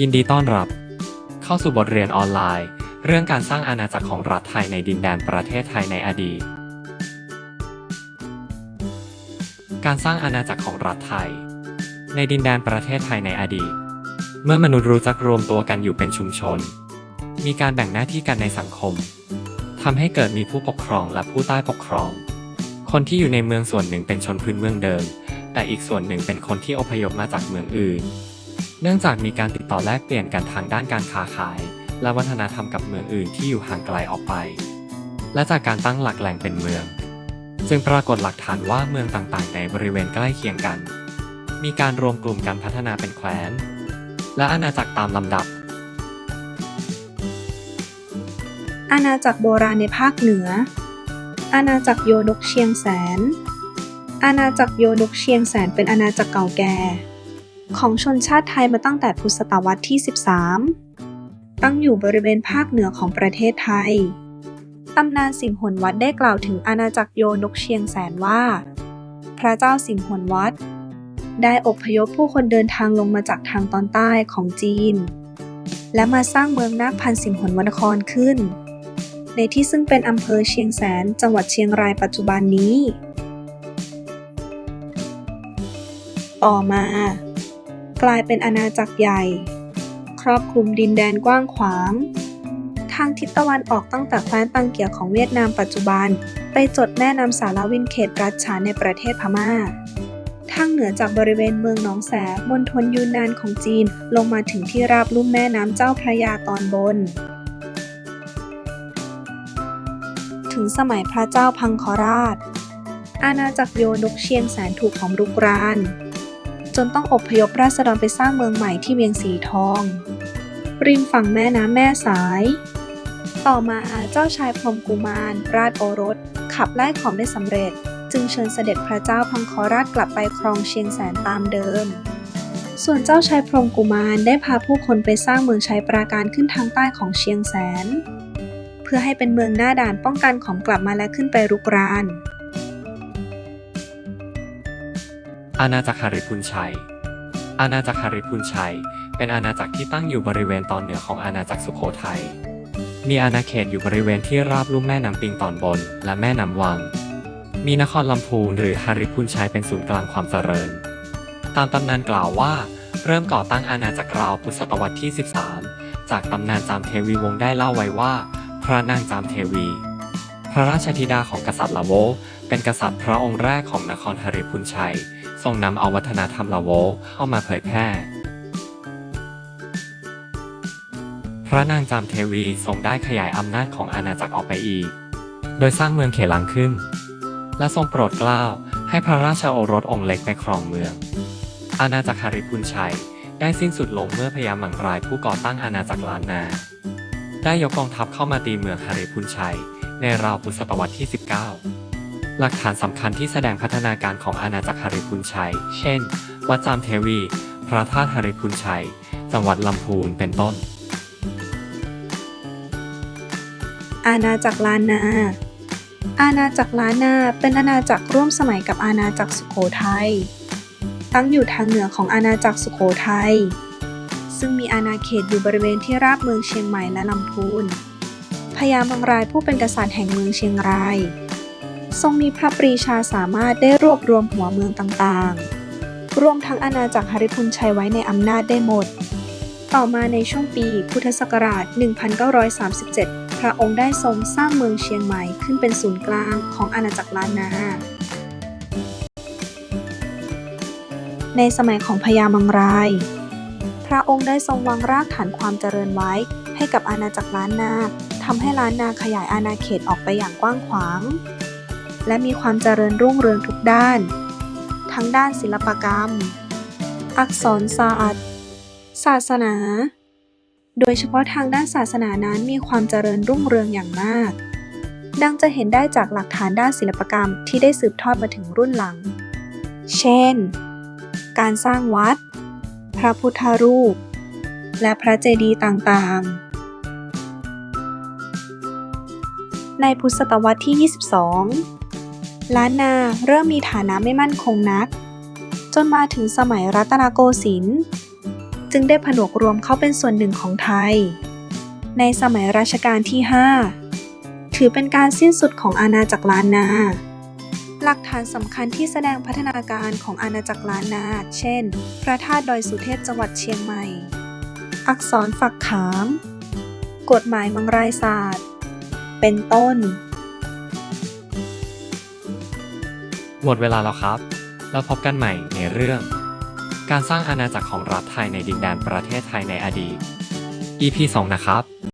ยินดีต้อนรับ เข้าสู่บทเรียนออนไลน์ เรื่องการสร้างอาณาจักรของรัฐไทยในดินแดนประเทศไทยในอดีต การสร้างอาณาจักรของรัฐไทย ในดินแดนประเทศไทยในอดีต เมื่อมนุษย์รู้จักรวมตัวกันอยู่เป็นชุมชน มีการแบ่งหน้าที่กันในสังคมทำให้เกิดมีผู้ปกครองและผู้ใต้ปกครอง คนที่อยู่ในเมืองส่วนหนึ่งเป็นชนพื้นเมืองเดิม แต่อีกส่วนหนึ่งเป็นคนที่อพยพมาจากเมืองอื่น เนื่องจากมีการติดต่อแลกเปลี่ยนกันทางด้านการค้าขาย และวัฒนธรรมกับเมืองอื่นที่อยู่ห่างไกลออกไป และจากการตั้งหลักแหล่งเป็นเมือง จึงปรากฏหลักฐานว่าเมืองต่างๆ ในบริเวณใกล้เคียงกัน มีการรวมกลุ่มกันพัฒนาเป็นแคว้น และอาณาจักรตามลำดับอาณาจักรโบราณในภาคเหนือ อาณาจักรโยนกเชียงแสน อาณาจักรโยนกเชียงแสนเป็นอาณาจักรเก่าแก่ ของชนชาติไทยมาตั้งแต่พุทธศตวรรษที่ 13 ตั้งอยู่บริเวณภาคเหนือของประเทศไทย ตำนานสิงหนวัดได้กล่าวถึงอาณาจักรโยนกเชียงแสนว่า พระเจ้าสิงหนวัด ได้อพยพผู้คนเดินทางลงมาจากทางตอนใต้ของจีน และมาสร้างเมืองนาคพันสิงหนวนครขึ้น ในที่ซึ่งเป็นอำเภอเชียงแสนจังหวัดเชียงรายปัจจุบันนี้ ต่อมา กลายเป็นอาณาจักรใหญ่ ครอบคลุมดินแดนกว้างขวาง ทางทิศตะวันออกตั้งแต่แคว้นตังเกียของเวียดนามปัจจุบัน ไปจดแม่น้ำสารวินเขตรัชฉานในประเทศพม่า ทางเหนือจากบริเวณเมืองหนองแสมณฑลยูนนานของจีนลงมาถึงที่ราบลุ่มแม่น้ำเจ้าพระยาตอนบนถึงสมัยพระเจ้าพังคราช อาณาจักรโยนกเชียงแสนถูกของรุกราน จนต้องอบพยพราษฎรไปสร้างเมืองใหม่ที่เวียงสีทอง ริมฝั่งแม่น้ำแม่สาย ต่อมาเจ้าชายพรมกุมาร ราชโอรส ขับไล่ขอมได้สำเร็จ จึงเชิญเสด็จพระเจ้าพังคอราชกลับไปครองเชียงแสนตามเดิม ส่วนเจ้าชายพรมกุมารได้พาผู้คนไปสร้างเมืองชัยปราการขึ้นทางใต้ของเชียงแสน เพื่อให้เป็นเมืองหน้าด่านป้องกันของกลับมาและขึ้นไปรุกราน อาณาจักรหริพุนชัย อาณาจักรหริพุนชัย เป็นอาณาจักรที่ตั้งอยู่บริเวณตอนเหนือของอาณาจักรสุโขทัย มีอาณาเขตอยู่บริเวณที่ราบลุ่มแม่น้ำปิงตอนบน และแม่น้ำวัง มีนครลำพูนหรือหริพุนชัยเป็นศูนย์กลางความเจริญ ตามตำนานกล่าวว่า เริ่มก่อตั้งอาณาจักรราวพุทธศตวรรษที่ 13 จากตำนานจามเทวีวงศ์ได้เล่าไว้ว่า พระนางจามเทวี พระราชธิดาของกษัตริย์ละโวเป็นกษัตริย์พระองค์แรกของนครหริพุนชัย ทรงนำเอาวัฒนธรรมละโวเข้ามาเผยแพร่ พระนางจามเทวีทรงได้ขยายอำนาจของอาณาจักรออกไปอีก โดยสร้างเมืองเขลังขึ้น และทรงโปรดเกล้าให้พระราชโอรสองค์เล็กไปครองเมือง อาณาจักรหริพุนชัยได้สิ้นสุดลงเมื่อพญามังรายผู้ก่อตั้งอาณาจักรล้านนา ได้ยกกองทัพเข้ามาตีเมืองหริพุนชัย ในราวพุทธศตวรรษที่ 19 หลักฐานสำคัญที่แสดงพัฒนาการของอาณาจักรหริพุนชัย เช่น วัดจามเทวี พระธาตุหริพุนชัย จังหวัดลำพูน เป็นต้น อาณาจักรล้านนา อาณาจักรล้านนาเป็นอาณาจักรร่วมสมัยกับอาณาจักรสุโขทัย ตั้งอยู่ทางเหนือของอาณาจักรสุโขทัย ซึ่งมีอาณาเขตอยู่บริเวณที่ราบเมืองเชียงใหม่และลำพูน พญามังรายผู้เป็นกษัตริย์แห่งเมืองเชียงราย ทรงมีพระปรีชาสามารถได้รวบรวมหัวเมืองต่างๆ รวมทั้งอาณาจักรหริพุนชัยไว้ในอำนาจได้หมด ต่อมาในช่วงปีพุทธศักราช 1937 พระองค์ได้ทรงสร้างเมืองเชียงใหม่ขึ้นเป็นศูนย์กลางของอาณาจักรล้านนา ในสมัยของพญามังราย พระองค์ได้ทรงวางรากฐานความเจริญไว้ให้กับอาณาจักรล้านนาทำให้ล้านนาขยายอาณาเขตออกไปอย่างกว้างขวาง และมีความเจริญรุ่งเรืองทุกด้าน ทั้งด้านศิลปกรรม อักษรศาสตร์ ศาสนา โดยเฉพาะทางด้านศาสนานั้นมีความเจริญรุ่งเรืองอย่างมาก ดังจะเห็นได้จากหลักฐานด้านศิลปกรรมที่ได้สืบทอดมาถึงรุ่นหลัง เช่น การสร้างวัด พระพุทธรูป และพระเจดีย์ต่างๆในพุทธศตวรรษที่ 22 ล้านนาเริ่มมีฐานะไม่มั่นคงนัก จนมาถึงสมัยรัตนโกสินทร์จึงได้ผนวกรวมเข้าเป็นส่วนหนึ่งของไทย ในสมัยรัชกาลที่ 5 ถือเป็นการสิ้นสุดของอาณาจักรล้านนา หลักฐานสำคัญที่แสดงพัฒนาการของอาณาจักรล้านนา เช่น พระธาตุดอยสุเทพจังหวัดเชียงใหม่ อักษรฝักขาม กฎหมายมังรายศาสตร์ เป็นต้น หมดเวลาแล้วครับ แล้วพบกันใหม่ในเรื่อง การสร้างอาณาจักรของรัฐไทยในดินแดนประเทศไทยในอดีต EP 2 นะครับ